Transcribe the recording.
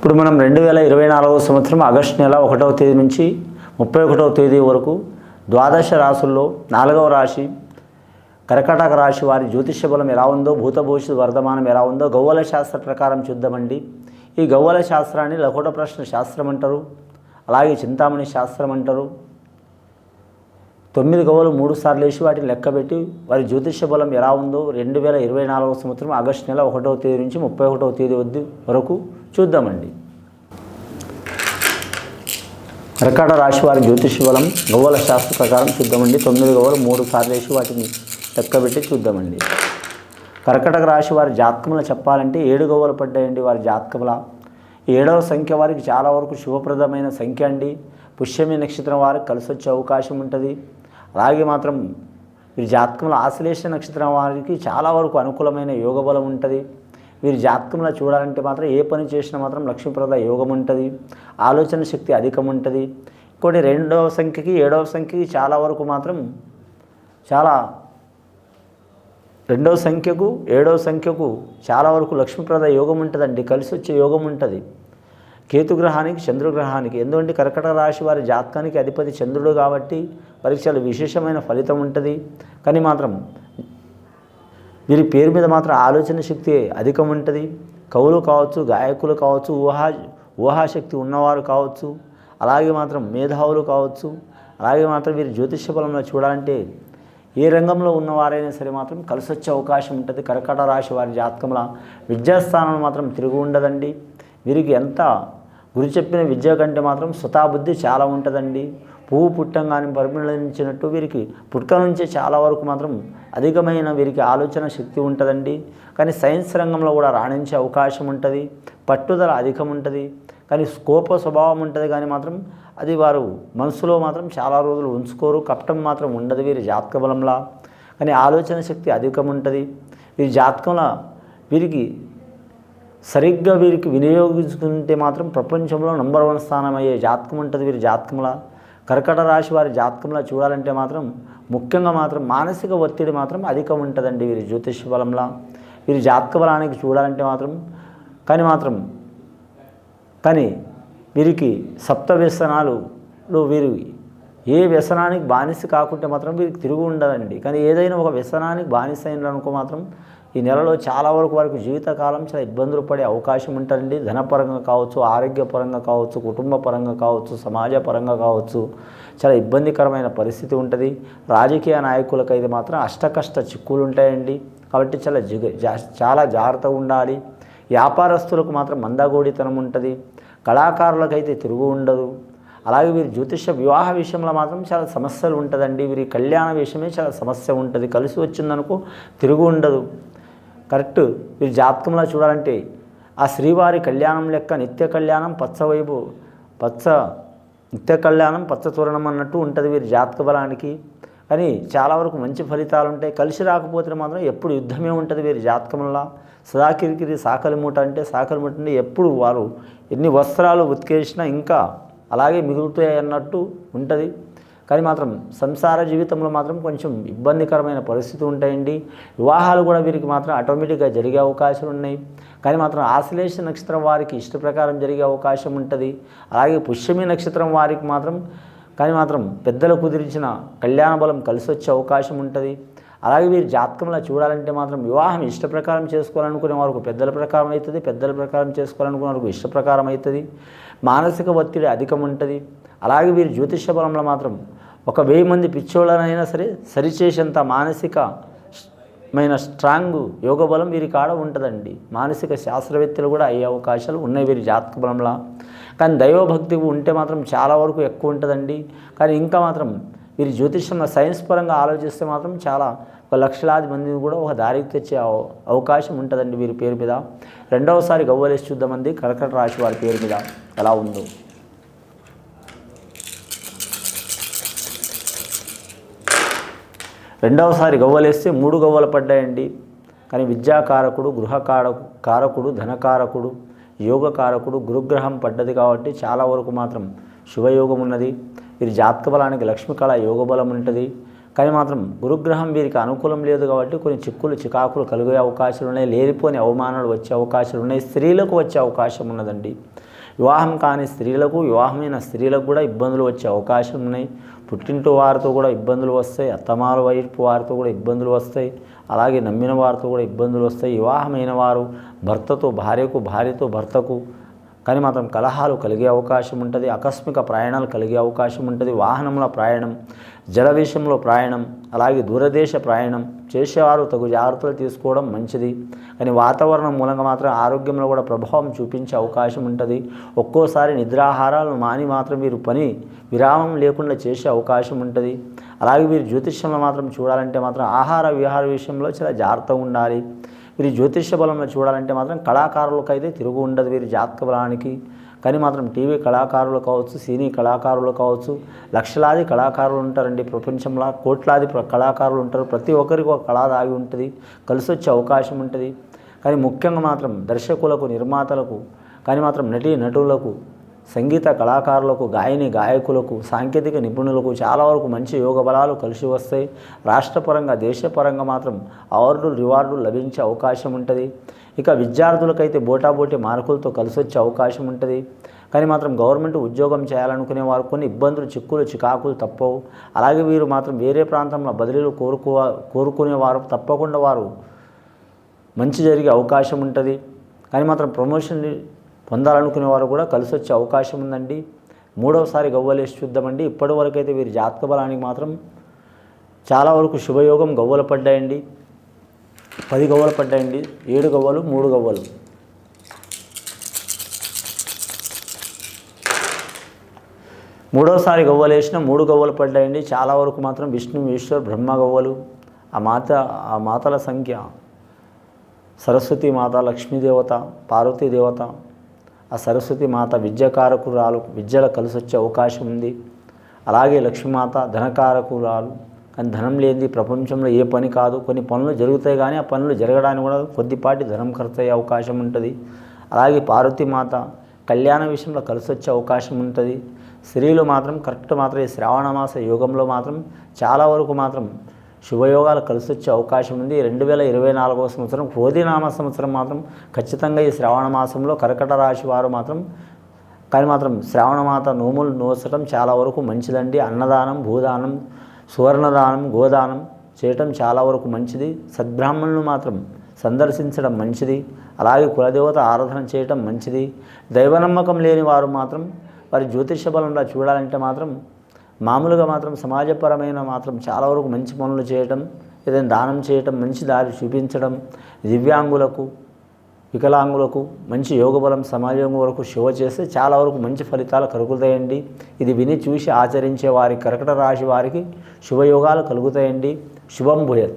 ఇప్పుడు మనం రెండు వేల ఇరవై నాలుగవ సంవత్సరం ఆగస్టు నెల ఒకటవ తేదీ నుంచి ముప్పై ఒకటవ తేదీ వరకు ద్వాదశ రాశుల్లో నాలుగవ రాశి కర్కటక రాశి వారి జ్యోతిష్య బలం ఎలా ఉందో భూత భవిష్యత్ వర్ధమానం ఎలా ఉందో గౌవల శాస్త్ర ప్రకారం చూద్దామండి. ఈ గవ్వల శాస్త్రాన్ని లకోట ప్రశ్న శాస్త్రం అంటారు అలాగే చింతామణి శాస్త్రం అంటారు. తొమ్మిది గవ్వలు మూడు సార్లు వేసి వాటిని లెక్కబెట్టి వారి జ్యోతిష్య బలం ఎలా ఉందో రెండు వేల ఇరవై నాలుగవ సంవత్సరం ఆగస్టు నెల ఒకటవ తేదీ నుంచి ముప్పై ఒకటవ తేదీ వద్ద వరకు చూద్దామండి. కర్కాట రాశి వారి జ్యోతిష్య బలం గవ్వల శాస్త్ర ప్రకారం చూద్దామండి. తొమ్మిది గవ్వలు మూడు సార్లు వేసి వాటిని లెక్కబెట్టి చూద్దామండి. కర్కటక రాశి వారి జాతకములు చెప్పాలంటే ఏడు గవ్వలు పడ్డాయండి వారి జాతకముల. ఏడవ సంఖ్య వారికి చాలా వరకు శుభప్రదమైన సంఖ్య అండి. పుష్యమి నక్షత్రం వారికి కలిసి వచ్చే అవకాశం ఉంటుంది. అలాగే మాత్రం వీరి జాతకంలో ఆశ్లేష నక్షత్రం వారికి చాలా వరకు అనుకూలమైన యోగ బలం ఉంటుంది. వీరి జాతకంలో చూడాలంటే మాత్రం ఏ పని చేసినా మాత్రం లక్ష్మీప్రద యోగం ఉంటుంది. ఆలోచన శక్తి అధికం ఉంటుంది. ఇంకోటి రెండవ సంఖ్యకి ఏడవ సంఖ్యకి చాలా వరకు మాత్రం చాలా రెండవ సంఖ్యకు ఏడవ సంఖ్యకు చాలా వరకు లక్ష్మీప్రద యోగం ఉంటుందండి. కలిసి వచ్చే యోగం ఉంటుంది. కేతుగ్రహానికి చంద్రగ్రహానికి. ఎందుకంటే కర్కట రాశి వారి జాతకానికి అధిపతి చంద్రుడు కాబట్టి పరీక్షలు విశేషమైన ఫలితం ఉంటుంది. కానీ మాత్రం వీరి పేరు మీద మాత్రం ఆలోచన శక్తి అధికం ఉంటుంది. కవులు కావచ్చు గాయకులు కావచ్చు ఊహా ఊహాశక్తి ఉన్నవారు కావచ్చు అలాగే మాత్రం మేధావులు కావచ్చు అలాగే మాత్రం వీరి జ్యోతిష్య బలంలో చూడాలంటే ఏ రంగంలో ఉన్నవారైనా సరే మాత్రం కలిసి వచ్చే అవకాశం ఉంటుంది కర్కట రాశి వారి జాతకంలో. విద్యాస్థానంలో మాత్రం తిరుగు ఉండదండి. వీరికి ఎంత గురు చెప్పిన విద్య కంటే మాత్రం స్వతాబుద్ధి చాలా ఉంటుందండి. పువ్వు పుట్టంగానే పరిమళించినట్టు వీరికి పుట్టుక నుంచే చాలా వరకు మాత్రం అధికమైన వీరికి ఆలోచన శక్తి ఉంటుందండి. కానీ సైన్స్ రంగంలో కూడా రాణించే అవకాశం ఉంటుంది. పట్టుదల అధికం ఉంటుంది. కానీ స్కోప స్వభావం ఉంటుంది కానీ మాత్రం అది వారు మనసులో మాత్రం చాలా రోజులు ఉంచుకోరు. కప్టం మాత్రం ఉండదు వీరి జాతక బలంలా. కానీ ఆలోచన శక్తి అధికం ఉంటుంది. వీరి జాతకంలో వీరికి సరిగ్గా వీరికి వినియోగించుకుంటే మాత్రం ప్రపంచంలో నంబర్ వన్ స్థానం అయ్యే జాతకం ఉంటుంది వీరి జాతకంలా. కర్కట రాశి వారి జాతకంలో చూడాలంటే మాత్రం ముఖ్యంగా మాత్రం మానసిక ఒత్తిడి మాత్రం అధికం ఉంటుందండి వీరి జ్యోతిష బలంలా. వీరి జాతక బలానికి చూడాలంటే మాత్రం కానీ మాత్రం కానీ వీరికి సప్త వ్యసనాలు వీరు ఏ వ్యసనానికి బానిస కాకుంటే మాత్రం వీరికి తిరుగు ఉండదండి కానీ ఏదైనా ఒక వ్యసనానికి బానిస అయిననుకో మాత్రం ఈ నెలలో చాలా వరకు వారికి జీవితకాలం చాలా ఇబ్బందులు పడే అవకాశం ఉంటుందండి. ధనపరంగా కావచ్చు ఆరోగ్యపరంగా కావచ్చు కుటుంబ పరంగా కావచ్చు సమాజపరంగా కావచ్చు చాలా ఇబ్బందికరమైన పరిస్థితి ఉంటుంది. రాజకీయ నాయకులకైతే మాత్రం అష్టకష్ట చిక్కులు ఉంటాయండి కాబట్టి చాలా జిగ జా- చాలా జాగ్రత్తగా ఉండాలి. వ్యాపారస్తులకు మాత్రం మందగోడితనం ఉంటుంది. కళాకారులకైతే తిరుగు ఉండదు. అలాగే వీరి జ్యోతిష వివాహ విషయంలో మాత్రం చాలా సమస్యలు ఉంటుందండి. వీరి కళ్యాణ విషయమే చాలా సమస్య ఉంటుంది. కలిసి వచ్చిందనుకో తిరుగు ఉండదు. కరెక్ట్. వీరి జాతకంలో చూడాలంటే ఆ శ్రీవారి కళ్యాణం లెక్క నిత్య కళ్యాణం పచ్చవైపు పచ్చ నిత్య కళ్యాణం పచ్చ తోరణం అన్నట్టు ఉంటుంది వీరి జాతక బలానికి. కానీ చాలా వరకు మంచి ఫలితాలు ఉంటాయి. కలిసి రాకపోతే మాత్రం ఎప్పుడు యుద్ధమే ఉంటుంది వీరి జాతకంలో. సదా కిరికిరి సాకలి మూట అంటే సాకలి మూట అంటే ఎప్పుడు వారు ఎన్ని వస్త్రాలు ఉతికేసినా ఇంకా అలాగే మిగులుతాయి అన్నట్టు ఉంటుంది. కానీ మాత్రం సంసార జీవితంలో మాత్రం కొంచెం ఇబ్బందికరమైన పరిస్థితి ఉంటాయండి. వివాహాలు కూడా వీరికి మాత్రం ఆటోమేటిక్గా జరిగే అవకాశాలు ఉన్నాయి. కానీ మాత్రం ఆశ్లేష నక్షత్రం వారికి ఇష్ట ప్రకారం జరిగే అవకాశం ఉంటుంది. అలాగే పుష్యమి నక్షత్రం వారికి మాత్రం కానీ మాత్రం పెద్దలు కుదిరించిన కళ్యాణ బలం కలిసి వచ్చే అవకాశం ఉంటుంది. అలాగే వీరి జాతకంలో చూడాలంటే మాత్రం వివాహం ఇష్ట ప్రకారం చేసుకోవాలనుకునే వారికి పెద్దల ప్రకారం అవుతుంది. పెద్దల ప్రకారం చేసుకోవాలనుకునే వారికి ఇష్ట ప్రకారం అవుతుంది. మానసిక ఒత్తిడి అధికం ఉంటుంది. అలాగే వీరి జ్యోతిష బలంలో మాత్రం ఒక వెయ్యి మంది పిచ్చోళ్ళనైనా సరే సరిచేసేంత మానసిక మైన స్ట్రాంగ్ యోగ బలం వీరి కాడ ఉంటుందండి. మానసిక శాస్త్రవేత్తలు కూడా అయ్యే అవకాశాలు ఉన్నాయి వీరి జాతక బలంలో. కానీ దైవభక్తి ఉంటే మాత్రం చాలా వరకు ఎక్కువ ఉంటుందండి. కానీ ఇంకా మాత్రం వీరి జ్యోతిషంలో సైన్స్ పరంగా ఆలోచిస్తే మాత్రం చాలా ఒక లక్షలాది మందిని కూడా ఒక దారికి తెచ్చే అవ- అవకాశం ఉంటుందండి వీరి పేరు మీద. రెండవసారి గవ్వలేసి చూద్దామండి. కర్కట రాశి వారి పేరు మీద ఎలా ఉందో. రెండవసారి గవ్వలేస్తే మూడు గవ్వలు పడ్డాయండి. కానీ విద్యాకారకుడు గృహకారకు కారకుడు ధనకారకుడు యోగకారకుడు గురుగ్రహం పడ్డది కాబట్టి చాలా వరకు మాత్రం శుభయోగం ఉన్నది. వీరి జాతక బలానికి లక్ష్మీకళ యోగ బలం ఉంటుంది కానీ మాత్రం గురుగ్రహం వీరికి అనుకూలం లేదు కాబట్టి కొన్ని చిక్కులు చికాకులు కలిగే అవకాశాలు ఉన్నాయి. లేనిపోని అవమానాలు వచ్చే అవకాశాలు ఉన్నాయి. స్త్రీలకు వచ్చే అవకాశం ఉన్నదండి. వివాహం కాని స్త్రీలకు వివాహమైన స్త్రీలకు కూడా ఇబ్బందులు వచ్చే అవకాశం ఉన్నాయి. పుట్టింటి వారితో కూడా ఇబ్బందులు వస్తాయి అత్తమాల వైపు వారితో కూడా ఇబ్బందులు వస్తాయి అలాగే నమ్మిన వారితో కూడా ఇబ్బందులు వస్తాయి. వివాహమైన వారు భర్తతో భార్యకు భార్యతో భర్తకు కానీ మాత్రం కలహాలు కలిగే అవకాశం ఉంటుంది ఆకస్మిక ప్రయాణాలు కలిగే అవకాశం ఉంటుంది వాహనంలో ప్రయాణం జల విషయంలో ప్రయాణం అలాగే దూరదేశ ప్రయాణం చేసేవారు తగు జాగ్రత్తలు తీసుకోవడం మంచిది. కానీ వాతావరణం మూలంగా మాత్రం ఆరోగ్యంలో కూడా ప్రభావం చూపించే అవకాశం ఉంటుంది. ఒక్కోసారి నిద్రాహారాలను మాని మాత్రం మీరు పని విరామం లేకుండా చేసే అవకాశం ఉంటుంది. అలాగే వీరు జ్యోతిష్యంలో మాత్రం చూడాలంటే మాత్రం ఆహార విహార విషయంలో చాలా జాగ్రత్తగా ఉండాలి. వీరి జ్యోతిష్య బలంలో చూడాలంటే మాత్రం కళాకారులకు అయితే తిరుగు ఉండదు వీరి జాతక బలానికి. కానీ మాత్రం టీవీ కళాకారులు కావచ్చు సినీ కళాకారులు కావచ్చు లక్షలాది కళాకారులు ఉంటారండి ప్రపంచంలో. కోట్లాది ప్ర- కళాకారులు ఉంటారు. ప్రతి ఒక్కరికి ఒక కళ దాగి ఉంటుంది. కలిసి వచ్చే అవకాశం ఉంటుంది. కానీ ముఖ్యంగా మాత్రం దర్శకులకు నిర్మాతలకు కానీ మాత్రం నటీ నటులకు సంగీత కళాకారులకు గాయని గాయకులకు సాంకేతిక నిపుణులకు చాలా వరకు మంచి యోగ బలాలు కలిసి వస్తాయి. రాష్ట్రపరంగా దేశపరంగా మాత్రం అవార్డులు రివార్డులు లభించే అవకాశం ఉంటుంది. ఇక విద్యార్థులకైతే బోటాబోటి మార్కులతో కలిసి వచ్చే అవకాశం ఉంటుంది. కానీ మాత్రం గవర్నమెంట్ ఉద్యోగం చేయాలనుకునే వారు కొన్ని ఇబ్బందులు చిక్కులు చికాకులు తప్పవు. అలాగే వీరు మాత్రం వేరే ప్రాంతంలో బదిలీలు కోరుకో కోరుకునేవారు తప్పకుండా వారు మంచి జరిగే అవకాశం ఉంటుంది. కానీ మాత్రం ప్రమోషన్ పొందాలనుకునే వారు కూడా కలిసి వచ్చే అవకాశం ఉందండి. మూడవసారి గవ్వలేసి చూద్దామండి. ఇప్పటి వరకు అయితే వీరి జాతక బలానికి మాత్రం చాలా వరకు శుభయోగం గవ్వలు పడ్డాయండి. పది గవ్వలు పడ్డాయండి. ఏడు గవ్వలు మూడు గవ్వలు. మూడవసారి గవ్వలు వేసిన మూడు గవ్వలు పడ్డాయండి. చాలా వరకు మాత్రం విష్ణు ఈశ్వర్ బ్రహ్మ గవ్వలు ఆ మాత ఆ మాతల సంఖ్య సరస్వతి మాత లక్ష్మీదేవత పార్వతీదేవత ఆ సరస్వతి మాత విద్యకారకురాలు విద్యలో కలిసి వచ్చే అవకాశం ఉంది. అలాగే లక్ష్మీమాత ధనకారకురాలు. కానీ ధనం లేనిది ప్రపంచంలో ఏ పని కాదు. కొన్ని పనులు జరుగుతాయి కానీ ఆ పనులు జరగడానికి కూడా కొద్దిపాటి ధనం ఖర్చు అయ్యే అవకాశం ఉంటుంది. అలాగే పార్వతీమాత కళ్యాణ విషయంలో కలిసి వచ్చే అవకాశం ఉంటుంది. స్త్రీలు మాత్రం కరెక్ట్ మాత్రం ఈ శ్రావణ మాస యోగంలో మాత్రం చాలా వరకు మాత్రం శుభయోగాలు కలిసి వచ్చే అవకాశం ఉంది. రెండు వేల ఇరవై నాలుగవ సంవత్సరం క్రోధినామ సంవత్సరం మాత్రం ఖచ్చితంగా ఈ శ్రావణ మాసంలో కర్కట రాశి వారు మాత్రం కానీ మాత్రం శ్రావణమాత నోములు నోసటం చాలా వరకు మంచిదండి. అన్నదానం భూదానం సువర్ణదానం గోదానం చేయటం చాలా వరకు మంచిది. సద్బ్రాహ్మణులు మాత్రం సందర్శించడం మంచిది. అలాగే కులదేవత ఆరాధన చేయటం మంచిది. దైవనమ్మకం లేని వారు మాత్రం వారి జ్యోతిష బలంలో చూడాలంటే మాత్రం మామూలుగా మాత్రం సమాజపరమైన మాత్రం చాలా వరకు మంచి పనులు చేయటం ఏదైనా దానం చేయటం మంచి దారి చూపించడం దివ్యాంగులకు వికలాంగులకు మంచి యోగబలం సమాజం వరకు శివ చేస్తే చాలా వరకు మంచి ఫలితాలు కలుగుతాయండి. ఇది విని చూసి ఆచరించే వారి కర్కట రాశి వారికి శుభయోగాలు కలుగుతాయండి. శుభం భూయత్.